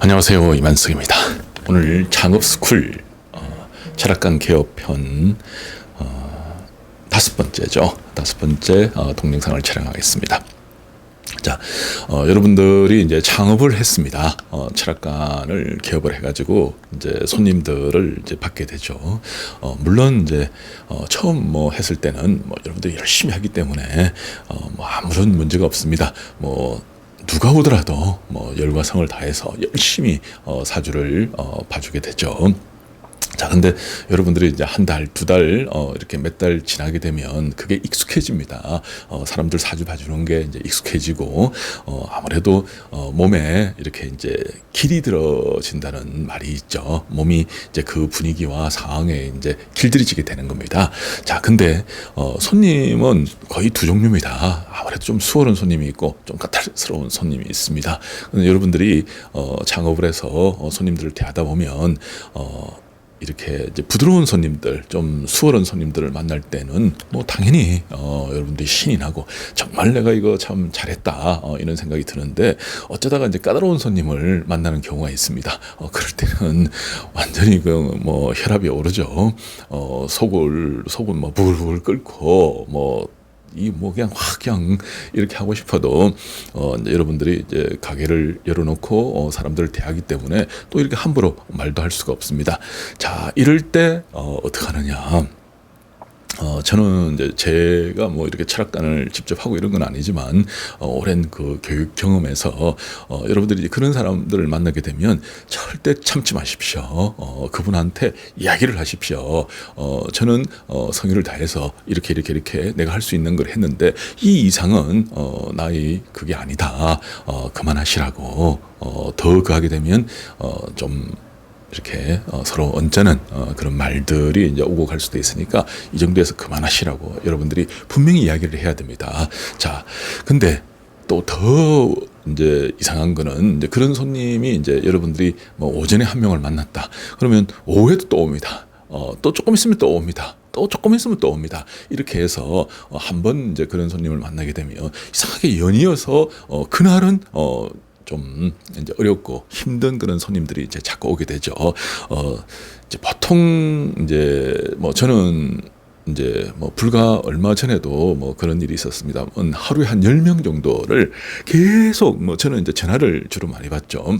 안녕하세요 이만석입니다. 오늘 창업스쿨 어, 철학관 개업편 어, 다섯 번째죠. 다섯 번째 어, 동영상을 촬영하겠습니다. 자, 어, 여러분들이 이제 창업을 했습니다. 어, 철학관을 개업을 해가지고 이제 손님들을 이제 받게 되죠. 어, 물론 이제 어, 처음 뭐 했을 때는 뭐 여러분들이 열심히 하기 때문에 어, 뭐 아무런 문제가 없습니다. 뭐 누가 오더라도 뭐 열과 성을 다해서 열심히 어, 사주를 어, 봐주게 되죠. 자, 근데 여러분들이 이제 한 달, 두 달, 어, 이렇게 몇 달 지나게 되면 그게 익숙해집니다. 어, 사람들 사주 봐주는 게 이제 익숙해지고, 어, 아무래도, 어, 몸에 이렇게 이제 길이 들어진다는 말이 있죠. 몸이 이제 그 분위기와 상황에 이제 길들여지게 되는 겁니다. 자, 근데, 어, 손님은 거의 두 종류입니다. 아무래도 좀 수월한 손님이 있고, 좀 까탈스러운 손님이 있습니다. 여러분들이, 어, 창업을 해서 어, 손님들을 대하다 보면, 어, 이렇게 이제 부드러운 손님들, 좀 수월한 손님들을 만날 때는 뭐 당연히 어, 여러분들이 신이 나고 정말 내가 이거 참 잘했다 어, 이런 생각이 드는데 어쩌다가 이제 까다로운 손님을 만나는 경우가 있습니다. 어, 그럴 때는 완전히 그 뭐 혈압이 오르죠. 어, 속을 속은 뭐 부글부글 끓고 뭐 이 뭐 그냥 확 그냥 이렇게 하고 싶어도 어 여러분들이 이제 가게를 열어놓고 어 사람들을 대하기 때문에 또 이렇게 함부로 말도 할 수가 없습니다. 자 이럴 때 어, 어떻게 하느냐? 어, 저는 이제 제가 뭐 이렇게 철학관을 직접 하고 이런 건 아니지만, 어, 오랜 그 교육 경험에서, 어, 여러분들이 그런 사람들을 만나게 되면 절대 참지 마십시오. 어, 그분한테 이야기를 하십시오. 어, 저는, 어, 성의를 다해서 이렇게 이렇게 이렇게 내가 할 수 있는 걸 했는데, 이 이상은, 어, 나의 그게 아니다. 어, 그만하시라고, 어, 더 그하게 되면, 어, 좀, 이렇게 어, 서로 언짢은 어, 그런 말들이 이제 오고 갈 수도 있으니까 이 정도에서 그만하시라고 여러분들이 분명히 이야기를 해야 됩니다. 자, 근데 또 더 이제 이상한 거는 이제 그런 손님이 이제 여러분들이 뭐 오전에 한 명을 만났다. 그러면 오후에도 또 옵니다. 어, 또 조금 있으면 또 옵니다. 또 조금 있으면 또 옵니다. 이렇게 해서 어, 한번 이제 그런 손님을 만나게 되면 이상하게 연이어서 어, 그날은 어, 좀 이제 어렵고 힘든 그런 손님들이 이제 자꾸 오게 되죠. 어, 이제 보통 이제 뭐 저는 이제 뭐 불과 얼마 전에도 뭐 그런 일이 있었습니다. 하루에 한 열 명 정도를 계속 뭐 저는 이제 전화를 주로 많이 받죠.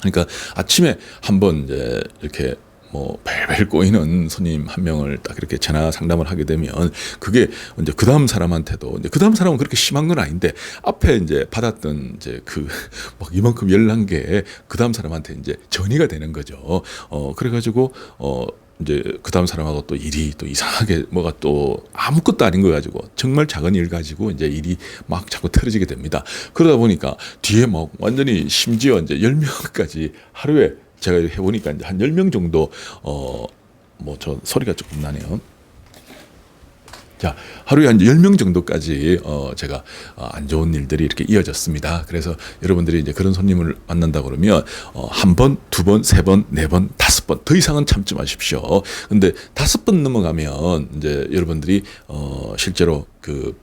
그러니까 아침에 한번 이제 이렇게 뭐 벨벨 꼬이는 손님 한 명을 딱 이렇게 전화 상담을 하게 되면 그게 이제 그 다음 사람한테도 이제 그 다음 사람은 그렇게 심한 건 아닌데 앞에 이제 받았던 이제 그 막 이만큼 열난 게 그 다음 사람한테 이제 전이가 되는 거죠. 어 그래가지고 어 이제 그 다음 사람하고 또 일이 또 이상하게 뭐가 또 아무것도 아닌 거 가지고 정말 작은 일 가지고 이제 일이 막 자꾸 틀어지게 됩니다. 그러다 보니까 뒤에 막 완전히 심지어 이제 열명까지 하루에 제가 해보니까 이제 한열명 정도 어 뭐 저 소리가 조금 나네요. 자, 하루에 한 10명 정도까지 어 제가 어, 안 좋은 일들이 이렇게 이어졌습니다. 그래서 여러분들이 이제 그런 손님을 만난다 그러면 어한 번, 두 번, 세 번, 네 번, 다섯 번 더 이상은 참지 마십시오. 근데 다섯 번 넘어가면 이제 여러분들이 어 실제로 그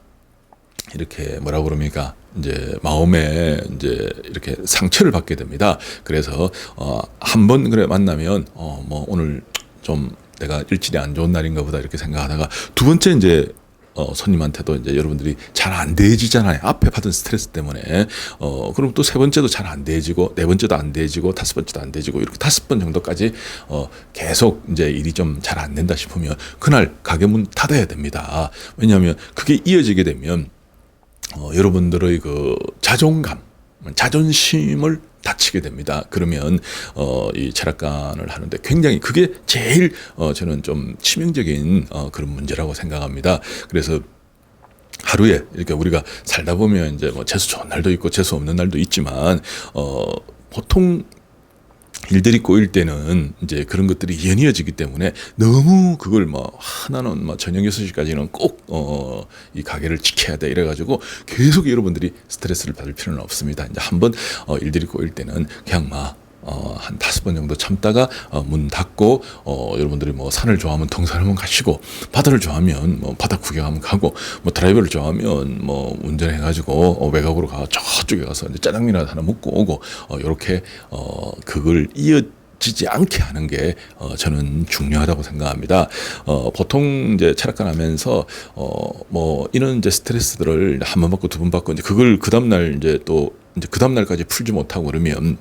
이렇게 뭐라 그럽니까? 이제 마음에 이제 이렇게 상처를 받게 됩니다. 그래서 어 한 번 그래 만나면 어 뭐 오늘 좀 내가 일질이 안 좋은 날인가 보다 이렇게 생각하다가 두 번째 이제 어, 손님한테도 이제 여러분들이 잘안 대해지잖아요. 앞에 받은 스트레스 때문에. 어, 그럼 또 세 번째도 잘안 대해지고, 네 번째도 안 대해지고, 다섯 번째도 안 대해지고, 이렇게 다섯 번 정도까지, 어, 계속 이제 일이 좀 잘 안 된다 싶으면, 그날 가게 문 닫아야 됩니다. 왜냐하면 그게 이어지게 되면, 어, 여러분들의 그 자존감, 자존심을 다치게 됩니다. 그러면 어, 이 철학관을 하는데 굉장히 그게 제일 어, 저는 좀 치명적인 어, 그런 문제라고 생각합니다. 그래서 하루에 이렇게 우리가 살다 보면 이제 뭐 재수 좋은 날도 있고 재수 없는 날도 있지만 어 보통 일들이 꼬일 때는 이제 그런 것들이 연이어지기 때문에 너무 그걸 뭐 하나는 뭐 저녁 6시까지는 꼭 어 이 가게를 지켜야 돼 이래 가지고 계속 여러분들이 스트레스를 받을 필요는 없습니다. 이제 한번 어 일들이 꼬일 때는 그냥 막 어, 한 다섯 번 정도 참다가 어, 문 닫고 어, 여러분들이 뭐 산을 좋아하면 등산 한번 가시고 바다를 좋아하면 뭐 바다 구경 한번 가고 뭐 드라이브를 좋아하면 뭐 운전해 가지고 어, 외곽으로 가 저쪽에 가서 이제 짜장면이라도 하나 먹고 오고 어, 이렇게 어, 그걸 이어 지지 않게 하는 게 어, 저는 중요하다고 생각합니다. 어, 보통 이제 철학관 하면서 어, 뭐 이런 이제 스트레스들을 한 번 받고 두 번 받고 이제 그걸 그 다음 날 이제 또 이제 그 다음 날까지 풀지 못하고 그러면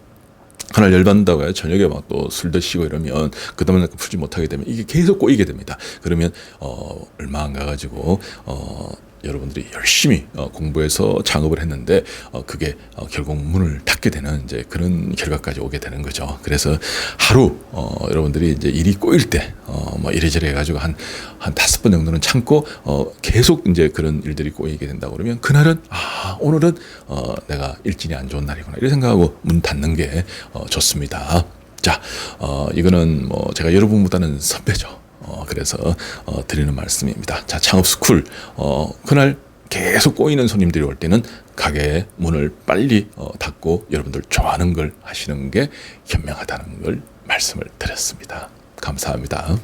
하나 열받는다고 해요. 저녁에 막 또 술 드시고 이러면 그 다음날 풀지 못하게 되면 이게 계속 꼬이게 됩니다. 그러면 어 얼마 안 가가지고 어 여러분들이 열심히 어, 공부해서 창업을 했는데 어, 그게 어, 결국 문을 닫게 되는 이제 그런 결과까지 오게 되는 거죠. 그래서 하루 어, 여러분들이 이제 일이 꼬일 때 어, 뭐 이래저래 해가지고 한 한 다섯 번 정도는 참고 어, 계속 이제 그런 일들이 꼬이게 된다 고 그러면 그날은 아 오늘은 어, 내가 일진이 안 좋은 날이구나 이런 생각하고 문 닫는 게 어, 좋습니다. 자, 어, 이거는 뭐 제가 여러분보다는 선배죠. 어, 그래서 어, 드리는 말씀입니다. 자, 창업 스쿨 어, 그날 계속 꼬이는 손님들이 올 때는 가게 문을 빨리 어, 닫고 여러분들 좋아하는 걸 하시는 게 현명하다는 걸 말씀을 드렸습니다. 감사합니다.